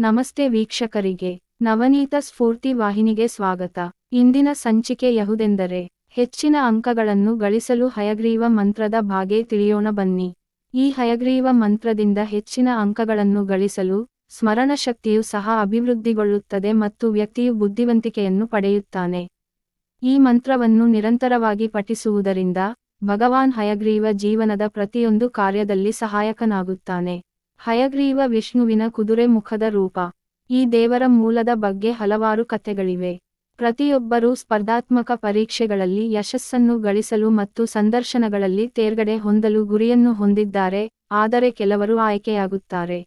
ನಮಸ್ತೆ ವೀಕ್ಷಕರಿಗೆ, ನವನೀತ ಸ್ಫೂರ್ತಿ ವಾಹಿನಿಗೆ ಸ್ವಾಗತ. ಇಂದಿನ ಸಂಚಿಕೆ ಯಹುದೆಂದರೆ, ಹೆಚ್ಚಿನ ಅಂಕಗಳನ್ನು ಗಳಿಸಲು ಹಯಗ್ರೀವ ಮಂತ್ರದ ಭಾಗೆ ತಿಳಿಯೋಣ ಬನ್ನಿ. ಈ ಹಯಗ್ರೀವ ಮಂತ್ರದಿಂದ ಹೆಚ್ಚಿನ ಅಂಕಗಳನ್ನು ಗಳಿಸಲು ಸ್ಮರಣಶಕ್ತಿಯು ಸಹ ಅಭಿವೃದ್ಧಿಗೊಳ್ಳುತ್ತದೆ ಮತ್ತು ವ್ಯಕ್ತಿಯು ಬುದ್ಧಿವಂತಿಕೆಯನ್ನು ಪಡೆಯುತ್ತಾನೆ. ಈ ಮಂತ್ರವನ್ನು ನಿರಂತರವಾಗಿ ಪಠಿಸುವುದರಿಂದ ಭಗವಾನ್ ಹಯಗ್ರೀವ ಜೀವನದ ಪ್ರತಿಯೊಂದು ಕಾರ್ಯದಲ್ಲಿ ಸಹಾಯಕನಾಗುತ್ತಾನೆ. ಹಯಗ್ರೀವ ವಿಷ್ಣುವಿನ ಕುದುರೆ ಮುಖದ ರೂಪ. ಈ ದೇವರ ಮೂಲದ ಬಗ್ಗೆ ಹಲವಾರು ಕಥೆಗಳಿವೆ. ಪ್ರತಿಯೊಬ್ಬರೂ ಸ್ಪರ್ಧಾತ್ಮಕ ಪರೀಕ್ಷೆಗಳಲ್ಲಿ ಯಶಸ್ಸನ್ನು ಗಳಿಸಲು ಮತ್ತು ಸಂದರ್ಶನಗಳಲ್ಲಿ ತೇರ್ಗಡೆ ಹೊಂದಲು ಗುರಿಯನ್ನು ಹೊಂದಿದ್ದಾರೆ, ಆದರೆ ಕೆಲವರು ಆಯ್ಕೆಯಾಗುತ್ತಾರೆ.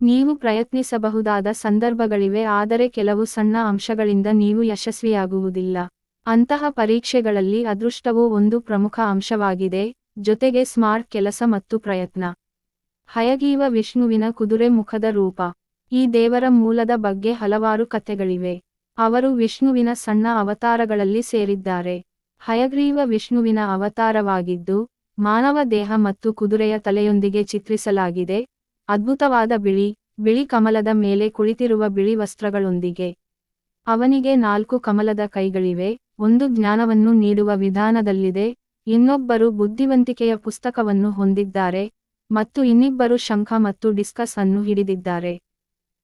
ನೀವು ಪ್ರಯತ್ನಿಸಬಹುದಾದ ಸಂದರ್ಭಗಳಿವೆ, ಆದರೆ ಕೆಲವು ಸಣ್ಣ ಅಂಶಗಳಿಂದ ನೀವು ಯಶಸ್ವಿಯಾಗುವುದಿಲ್ಲ. ಅಂತಹ ಪರೀಕ್ಷೆಗಳಲ್ಲಿ ಅದೃಷ್ಟವು ಒಂದು ಪ್ರಮುಖ ಅಂಶವಾಗಿದೆ, ಜೊತೆಗೆ ಸ್ಮಾರ್ಟ್ ಕೆಲಸ ಮತ್ತು ಪ್ರಯತ್ನ. ಹಯಗೀವ ವಿಷ್ಣುವಿನ ಕುದುರೆ ಮುಖದ ರೂಪ. ಈ ದೇವರ ಮೂಲದ ಬಗ್ಗೆ ಹಲವಾರು ಕಥೆಗಳಿವೆ. ಅವರು ವಿಷ್ಣುವಿನ ಸಣ್ಣ ಅವತಾರಗಳಲ್ಲಿ ಸೇರಿದ್ದಾರೆ. ಹಯಗ್ರೀವ ವಿಷ್ಣುವಿನ ಅವತಾರವಾಗಿದ್ದು, ಮಾನವ ದೇಹ ಮತ್ತು ಕುದುರೆಯ ತಲೆಯೊಂದಿಗೆ ಚಿತ್ರಿಸಲಾಗಿದೆ. ಅದ್ಭುತವಾದ ಬಿಳಿ ಬಿಳಿ ಕಮಲದ ಮೇಲೆ ಕುಳಿತಿರುವ ಬಿಳಿ ವಸ್ತ್ರಗಳೊಂದಿಗೆ. ಅವನಿಗೆ ನಾಲ್ಕು ಕಮಲದ ಕೈಗಳಿವೆ, ಒಂದು ಜ್ಞಾನವನ್ನು ನೀಡುವ ವಿಧಾನದಲ್ಲಿದೆ. ಇನ್ನೊಬ್ಬರು ಬುದ್ಧಿವಂತಿಕೆಯ ಪುಸ್ತಕವನ್ನು ಹೊಂದಿದ್ದಾರೆ. ಮತ್ತು ಇನ್ನಿಬ್ಬರು ಶಂಖ ಮತ್ತು ಡಿಸ್ಕಸ್ ಅನ್ನು ಹಿಡಿದಿದ್ದಾರೆ.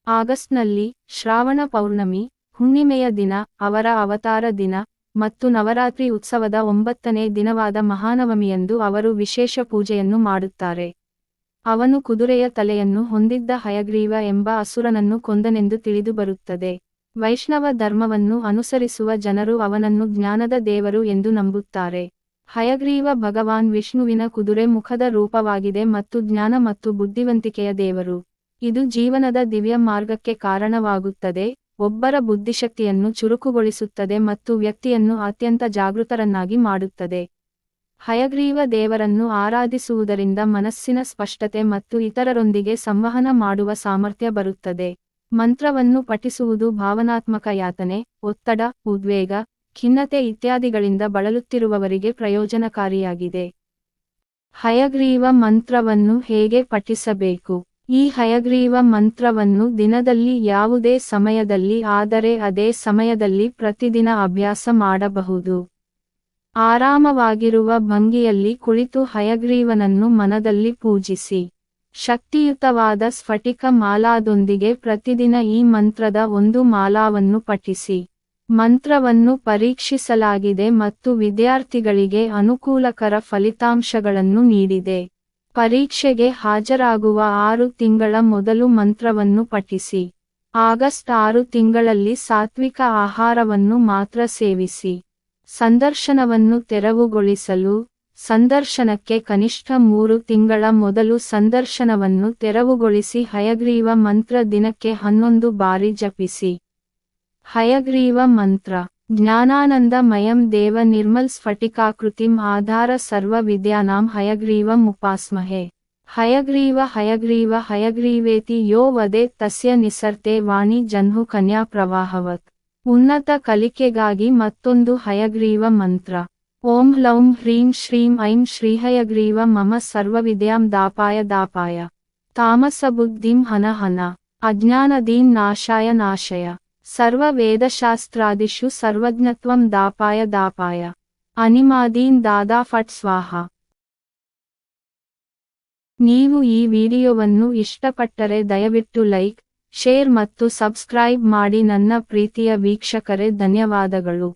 ಆಗಸ್ಟ್ನಲ್ಲಿ ಶ್ರಾವಣ ಪೌರ್ಣಮಿ, ಹುಣ್ಣಿಮೆಯ ದಿನ, ಅವರ ಅವತಾರ ದಿನ ಮತ್ತು ನವರಾತ್ರಿ ಉತ್ಸವದ ಒಂಬತ್ತನೇ ದಿನವಾದ ಮಹಾನವಮಿಯಂದು ಅವರು ವಿಶೇಷ ಪೂಜೆಯನ್ನು ಮಾಡುತ್ತಾರೆ. ಅವನು ಕುದುರೆಯ ತಲೆಯನ್ನು ಹೊಂದಿದ್ದ ಹಯಗ್ರೀವ ಎಂಬ ಅಸುರನನ್ನು ಕೊಂದನೆಂದು ತಿಳಿದುಬರುತ್ತದೆ ವೈಷ್ಣವ ಧರ್ಮವನ್ನು ಅನುಸರಿಸುವ ಜನರು ಅವನನ್ನು ಜ್ಞಾನದ ದೇವರು ಎಂದು ನಂಬುತ್ತಾರೆ. ಹಯಗ್ರೀವ ಭಗವಾನ್ ವಿಷ್ಣುವಿನ ಕುದುರೆ ಮುಖದ ರೂಪವಾಗಿದೆ ಮತ್ತು ಜ್ಞಾನ ಮತ್ತು ಬುದ್ಧಿವಂತಿಕೆಯ ದೇವರು. ಇದು ಜೀವನದ ದಿವ್ಯ ಮಾರ್ಗಕ್ಕೆ ಕಾರಣವಾಗುತ್ತದೆ, ಒಬ್ಬರ ಬುದ್ಧಿಶಕ್ತಿಯನ್ನು ಚುರುಕುಗೊಳಿಸುತ್ತದೆ ಮತ್ತು ವ್ಯಕ್ತಿಯನ್ನು ಅತ್ಯಂತ ಜಾಗೃತರನ್ನಾಗಿ ಮಾಡುತ್ತದೆ. ಹಯಗ್ರೀವ ದೇವರನ್ನು ಆರಾಧಿಸುವುದರಿಂದ ಮನಸ್ಸಿನ ಸ್ಪಷ್ಟತೆ ಮತ್ತು ಇತರರೊಂದಿಗೆ ಸಂವಹನ ಮಾಡುವ ಸಾಮರ್ಥ್ಯ ಬರುತ್ತದೆ. ಮಂತ್ರವನ್ನು ಪಠಿಸುವುದು ಭಾವನಾತ್ಮಕ ಯಾತನೆ, ಒತ್ತಡ, ಉದ್ವೇಗ ಖಿನ್ನತೆ ಇತ್ಯಾದಿಗಳಿಂದ ಬಳಲುತ್ತಿರುವವರಿಗೆ ಪ್ರಯೋಜನಕಾರಿಯಾಗಿದೆ. ಹಯಗ್ರೀವ ಮಂತ್ರವನ್ನು ಹೇಗೆ ಪಠಿಸಬೇಕು? ಈ ಹಯಗ್ರೀವ ಮಂತ್ರವನ್ನು ದಿನದಲ್ಲಿ ಯಾವುದೇ ಸಮಯದಲ್ಲಿ ಆದರೆ ಅದೇ ಸಮಯದಲ್ಲಿ ಪ್ರತಿದಿನ ಅಭ್ಯಾಸ ಮಾಡಬಹುದು. ಆರಾಮವಾಗಿರುವ ಭಂಗಿಯಲ್ಲಿ ಕುಳಿತು ಹಯಗ್ರೀವನನ್ನು ಮನದಲ್ಲಿ ಪೂಜಿಸಿ. ಶಕ್ತಿಯುತವಾದ ಸ್ಫಟಿಕ ಮಾಲಾದೊಂದಿಗೆ ಪ್ರತಿದಿನ ಈ ಮಂತ್ರದ ಒಂದು ಮಾಲಾವನ್ನು ಪಠಿಸಿ. ಮಂತ್ರವನ್ನು ಪರೀಕ್ಷಿಸಲಾಗಿದೆ ಮತ್ತು ವಿದ್ಯಾರ್ಥಿಗಳಿಗೆ ಅನುಕೂಲಕರ ಫಲಿತಾಂಶಗಳನ್ನು ನೀಡಿದೆ. ಪರೀಕ್ಷೆಗೆ ಹಾಜರಾಗುವ ಆರು ತಿಂಗಳ ಮೊದಲು ಮಂತ್ರವನ್ನು ಪಠಿಸಿ. ಆಗಸ್ಟ್ ಆರು ತಿಂಗಳಲ್ಲಿ ಸಾತ್ವಿಕ ಆಹಾರವನ್ನು ಮಾತ್ರ ಸೇವಿಸಿ. ಸಂದರ್ಶನವನ್ನು ತೆರವುಗೊಳಿಸಲು, ಸಂದರ್ಶನಕ್ಕೆ ಕನಿಷ್ಠ ಮೂರು ತಿಂಗಳ ಮೊದಲು ಸಂದರ್ಶನವನ್ನು ತೆರವುಗೊಳಿಸಿ ಹಯಗ್ರೀವ ಮಂತ್ರ ದಿನಕ್ಕೆ ಹನ್ನೊಂದು ಬಾರಿ ಜಪಿಸಿ. ಹಯಗ್ರೀವ ಮಂತ್ರ. ಜ್ಞಾನಾನಂದ ಮಯಂ ದೇವ ನಿರ್ಮಲ್ ಸ್ಫಟಿಕಾಕೃತಿಂ ಆಧಾರ ಸರ್ವ ವಿದ್ಯಾನಾಂ ಹಯಗ್ರೀವಂ ಉಪಾಸ್ಮಹೆ ಹಯಗ್ರೀವ ಹಯಗ್ರೀವ ಹಯಗ್ರೀವೇತಿ ಯೋ ವದೆ ತಸ್ಯ ನಿಸರ್ತೆ ವಾಣಿ ಜನ್ಹು ಕನ್ಯಾ ಪ್ರವಾಹವತ್. ಉನ್ನತ ಕಲಿಕೆಗಾಗಿ ಮತ್ತೊಂದು ಹಯಗ್ರೀವ ಮಂತ್ರ. ಓಂ ಲೌಂ ಹ್ರೀಂ ಶ್ರೀಂ ಐಂ ಶ್ರೀಹಯಗ್ರೀವ ಮಮ ಸರ್ವವಿದ್ಯಾಂ ದಾಪಾಯ ದಾಪಾಯ. ತಾಮಸಬುದ್ಧಿಂ ಹನ ಹನ. ಅಜ್ಞಾನದೀನ್ ನಾಶಾಯ ನಾಶಯ. ಸರ್ವ ವೇದಶಾಸ್ತ್ರಾದಿಷು ಸರ್ವಜ್ಞತ್ವಂ ದಾಪಾಯ ದಾಪಾಯ. ಅನಿಮಾದೀನ್ ದಾದಾ ಫಟ್ ಸ್ವಾಹ. ನೀವು ಈ ವಿಡಿಯೋವನ್ನು ಇಷ್ಟಪಟ್ಟರೆ ದಯವಿಟ್ಟು ಲೈಕ್, ಶೇರ್ ಮತ್ತು ಸಬ್ಸ್ಕ್ರೈಬ್ ಮಾಡಿ ನನ್ನ ಪ್ರೀತಿಯ ವೀಕ್ಷಕರೇ ಧನ್ಯವಾದಗಳು.